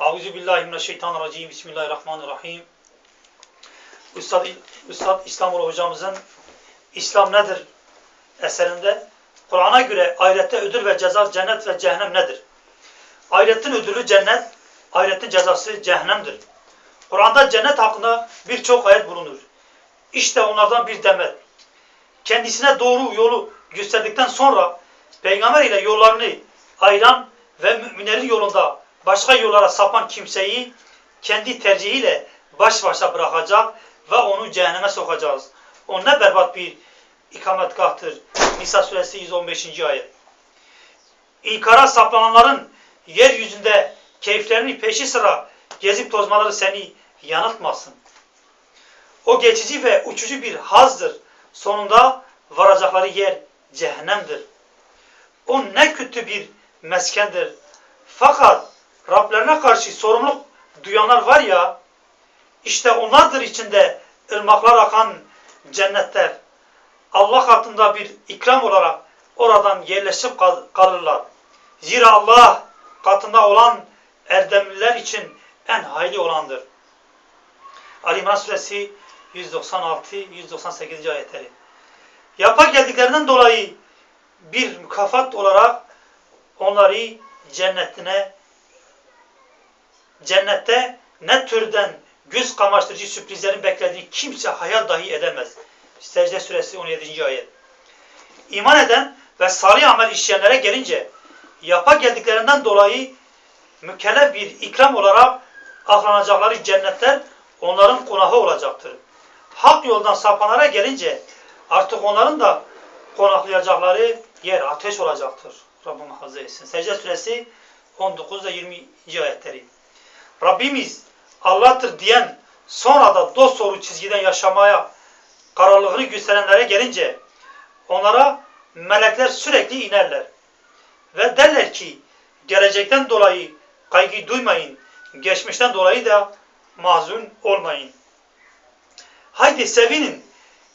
Euzu billahi mineşşeytanirracim. Bismillahirrahmanirrahim. Üstad, Üstad İslamoğlu hocamızın İslam nedir eserinde Kur'an'a göre ahirette ödül ve ceza cennet ve cehennem nedir? Ahiretin ödülü cennet, ahiretin cezası cehennemdir. Kur'an'da cennet hakkında birçok ayet bulunur. İşte onlardan bir demet. Kendisine doğru yolu gösterdikten sonra peygamber ile yollarını ayıran ve müminlerin yolunda başka yollara sapan kimseyi kendi tercihiyle baş başa bırakacak ve onu cehenneme sokacağız. O ne berbat bir ikametgahtır. Nisa suresi 115. ayet. İnkara saplananların yeryüzünde keyiflerini peşi sıra gezip tozmaları seni yanıltmasın. O geçici ve uçucu bir hazdır. Sonunda varacakları yer cehennemdir. O ne kötü bir meskendir. Fakat Rablerine karşı sorumluluk duyanlar var ya, işte onlardır içinde ırmaklar akan cennetler. Allah katında bir ikram olarak oradan yerleşip kal kalırlar. Zira Allah katında olan erdemliler için en hayli olandır. Ali İmran suresi 196-198. ayetleri. Yapa geldiklerinden dolayı bir mükafat olarak onları cennetine cennette ne türden göz kamaştırıcı sürprizlerin beklediğini kimse hayal dahi edemez. Secde suresi 17. ayet. İman eden ve salih amel işleyenlere gelince yapa geldiklerinden dolayı mükellef bir ikram olarak aklanacakları cennetler onların konağı olacaktır. Hak yoldan sapanlara gelince artık onların da konaklayacakları yer ateş olacaktır. Rabbim muhafaza etsin. Secde suresi 19 ve 20. ayetleri. Rabbimiz Allah'tır diyen sonra da dost doğru çizgiden yaşamaya kararlılığını gösterenlere gelince onlara melekler sürekli inerler. Ve derler ki gelecekten dolayı kaygı duymayın, geçmişten dolayı da mahzun olmayın. Haydi sevinin,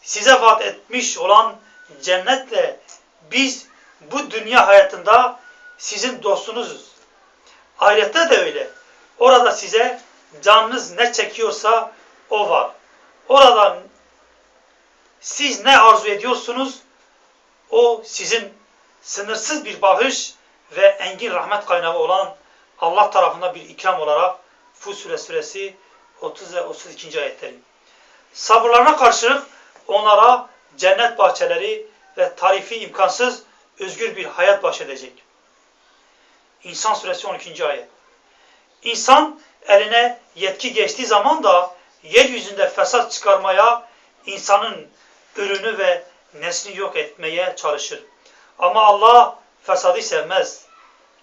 size vaat etmiş olan cennetle biz bu dünya hayatında sizin dostunuzuz. Ahirette de öyle. Orada size canınız ne çekiyorsa o var. Orada siz ne arzu ediyorsunuz o sizin sınırsız bir bağış ve engin rahmet kaynağı olan Allah tarafından bir ikram olarak Fusure suresi 30 ve 32. ayetleri. Sabırlarına karşılık onlara cennet bahçeleri ve tarifi imkansız özgür bir hayat bahşedecek. İnsan suresi 12. ayet. İnsan eline yetki geçtiği zaman da yeryüzünde fesat çıkarmaya, insanın ürünü ve nesli yok etmeye çalışır. Ama Allah fesadı sevmez.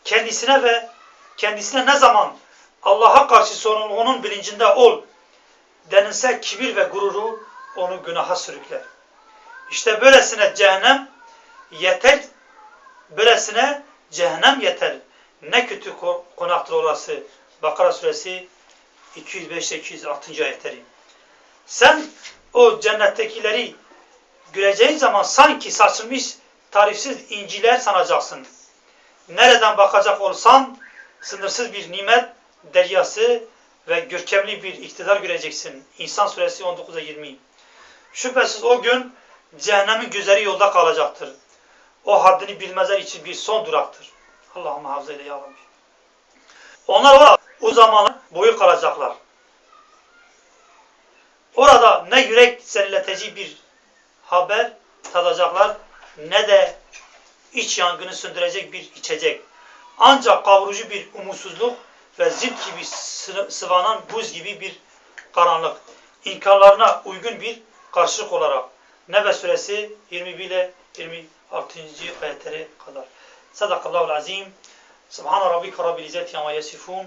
Kendisine ve kendisine ne zaman Allah'a karşı sorumluluğunun bilincinde ol denilse kibir ve gururu onu günaha sürükler. İşte böylesine cehennem yeter, böylesine cehennem yeter. Ne kötü konaktır orası. Bakara suresi 205-206. ayetleri. Sen o cennettekileri göreceğin zaman sanki saçılmış tarifsiz inciler sanacaksın. Nereden bakacak olsan sınırsız bir nimet deryası ve görkemli bir iktidar göreceksin. İnsan suresi 19'a 20. Şüphesiz o gün cehennemin güzeli yolda kalacaktır. O haddini bilmezler için bir son duraktır. Allah'ım muhafaza eyle ya Rabbi. Onlar orada o zaman boyu kalacaklar. Orada ne yürek serinletici bir haber tadacaklar ne de iç yangını söndürecek bir içecek. Ancak kavurucu bir umutsuzluk ve zift gibi sıvanan buz gibi bir karanlık. İnkarlarına uygun bir karşılık olarak. Nebe suresi 21 ile 26. ayetleri kadar. Sadakallahu azim. Subhan rabbike rabbil izzati amma yasifun.